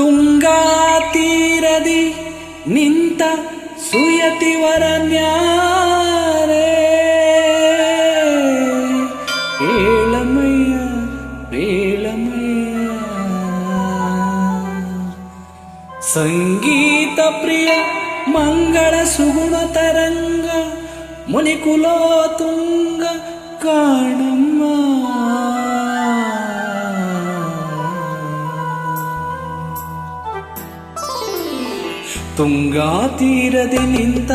ತುಂಗಾ ತೀರದಿ ನಿಂತ ಸುಯತಿವರ ನ್ಯಾರೇ ಏಳಮಯ್ಯ ಏಳಮಯ್ಯ. ಸಂಗೀತ ಪ್ರಿಯ ಮಂಗಳ ಸುಗುಣ ತರಂಗ ಮುನಿಕುಲೋ ತುಂಗ ಕಾಣಮ್ಮ. ತುಂಗಾ ತೀರದಿ ನಿಂತ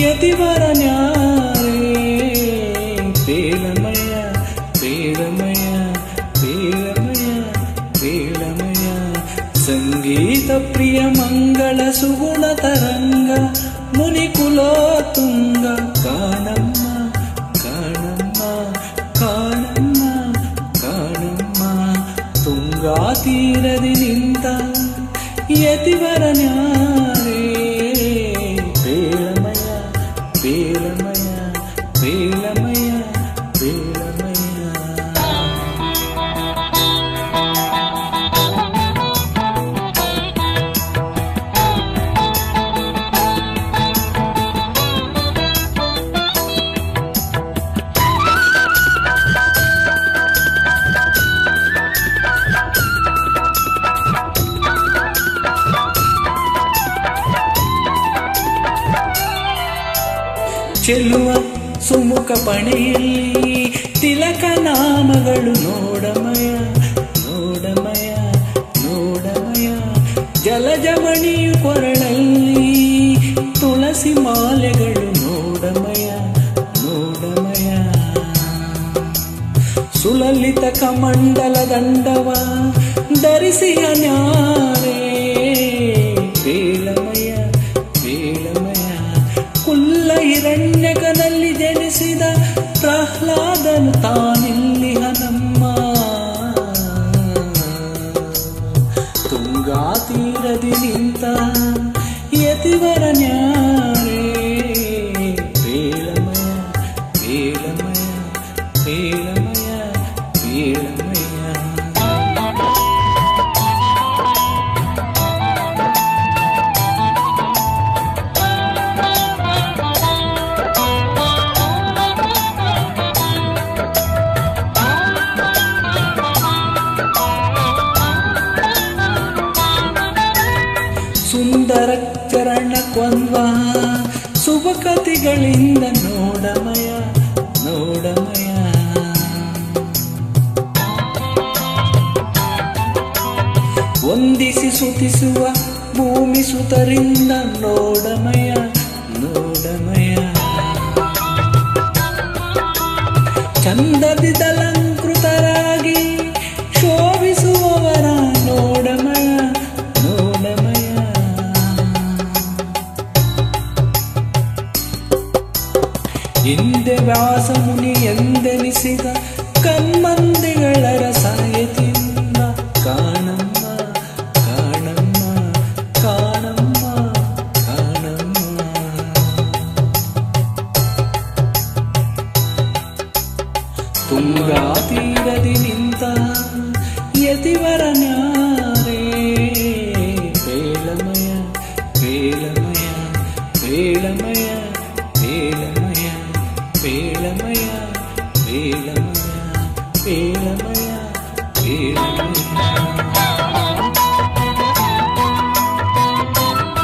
ಯತಿವರ ನ್ಯಾರೇ ಬೇಲಮಯ ಬೇಲಮಯ ಬೇಲಮಯ ಬೇಲಮಯ ಸಂಗೀತ ಪ್ರಿಯ ಮಂಗಳ ಸುಗುಣ ತರಂಗ ಮುನಿಕುಲೋ ತುಂಗ ಕಾಣಮ್ಮ ಕಾಣಮ್ಮ ಕಾಣಮ್ಮ ಕಾಣಮ್ಮ ತುಂಗಾ ತೀರದಿ ನಿಂತ ಯತಿವರ ನ್ಯಾರೇ ಚೆಲ್ಲುವ ಸುಮುಖ ಪಣೆಯಲ್ಲಿ ತಿಲಕ ನಾಮಗಳು. ನೋಡಮಯ ನೋಡಮಯ ನೋಡಮಯ. ಜಲಜಮಣಿಯು ಕೊರಳಲ್ಲಿ ತುಳಸಿ ಮಾಲೆಗಳು. ನೋಡಮಯ ನೋಡಮಯ. ಸುಲಲಿತ ಕಮಂಡಲ ದಂಡವ ಧರಿಸಿಯ ನ್ಯಾರೇ ಹಿರಣ್ಯಕನಲ್ಲಿ ಜನಿಸಿದ ಪ್ರಹ್ಲಾದನು ತಾನಿಲ್ಲಿ ನಮ್ಮ ತುಂಗಾ ತೀರದಿ ನಿಂತ ಯತಿವರ ಸುಂದರ ಚರಣ ಕೊಂದ್ವ. ಶುಭಕತಿಗಳಿಂದ ನೋಡಮಯ ನೋಡಮಯ. ವಂದಿಸಿ ಸುತಿಸುವ ಭೂಮಿ ಸುತರಿಂದ ನೋಡಮಯ ನೋಡಮಯ. ಚಂದದಿ ದಲಂಕೃತರಾಗಿ ಹಿಂದೆ ವ್ಯಾಸ ಮುನಿ ಎಂದೆನಿಸಿದ ಕಮ್ಮಂದಿಗಳ ರಸಾಯತಿಯಿಂದ ಕಾಣಮ್ಮ ಕಾಣಮ್ಮ ಕಾಣಮ್ಮ ಕಾಣಮ್ಮ ತುಂಗಾ ತೀರದಿ ನಿಂತ ಯತಿವರ ನ್ಯಾರೇ ಬೇಳಮಯ ಬೇಳಮಯ ಬೇಳಮಯ ప్రేమయ ప్రేమయ.